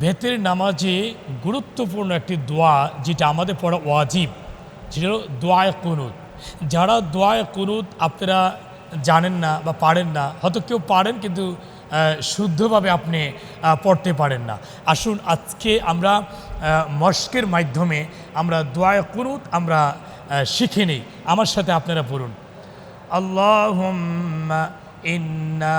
বেতের নামাজে গুরুত্বপূর্ণ একটি দোয়া যেটা আমাদের পড়া ওয়াজিব, যেটা হলো দোয়ায় কুনুদ যারা দোয়ায় কুনুদ আপনারা জানেন না বা পারেন না, হয়তো কেউ পারেন কিন্তু শুদ্ধভাবে আপনি পড়তে পারেন না। আসুন আজকে আমরা মস্কের মাধ্যমে আমরা দোয়ায় কুনুদ আমরা শিখে নিই। আমার সাথে আপনারা পড়ুন। আল্লাহ ইন্না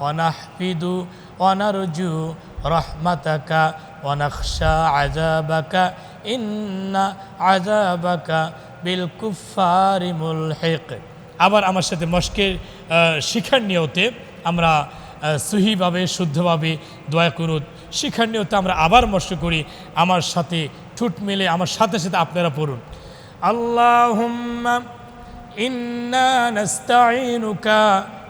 ونحفد ونرجو رحمتك ونخشى عذابك إن عذابك بالكفار ملحق আবার আমার সাথে মস্কের আহ, শিখার নিয়তে আমরা আহ, সহিভাবে শুদ্ধভাবে দয়া করুন শিখার নিয়তে আমরা আবার মস্ক করি আমার সাথে ঠুট মেলে আমার সাথে সাথে আপনারা পড়ুন আল্লাহুম্মা إنا نستعينك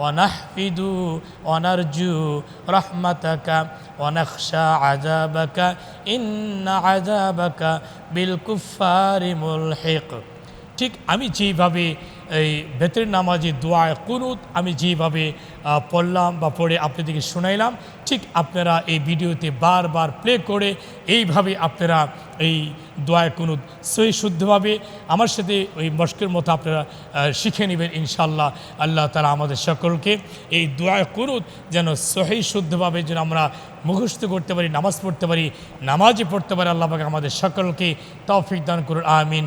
ونحفد ونرجو رحمتك ونخشى عذابك. إن عذابك بالكفار ملحق. ঠিক আমি যেভাবে এই বেতের নামাজে দোয়ায় কুনুত, আমি যেভাবে পড়লাম বা পড়ে আপনাদেরকে শোনাইলাম, ঠিক আপনারা এই ভিডিওতে বারবার প্লে করে এইভাবে আপনারা এই দোয়ায় কুনুত সহি শুদ্ধভাবে আমার সাথে ওই মস্কের মতো আপনারা শিখে নেবেন ইনশাল্লাহ আল্লাহ তালা আমাদের সকলকে এই দোয়ায় কুনুত যেন সহি শুদ্ধভাবে যেন আমরা মুখস্থ করতে পারি, নামাজ পড়তে পারি নামাজে পড়তে পারি, আল্লাহ পাক আমাদের সকলকে তৌফিক দান করুন, আমিন।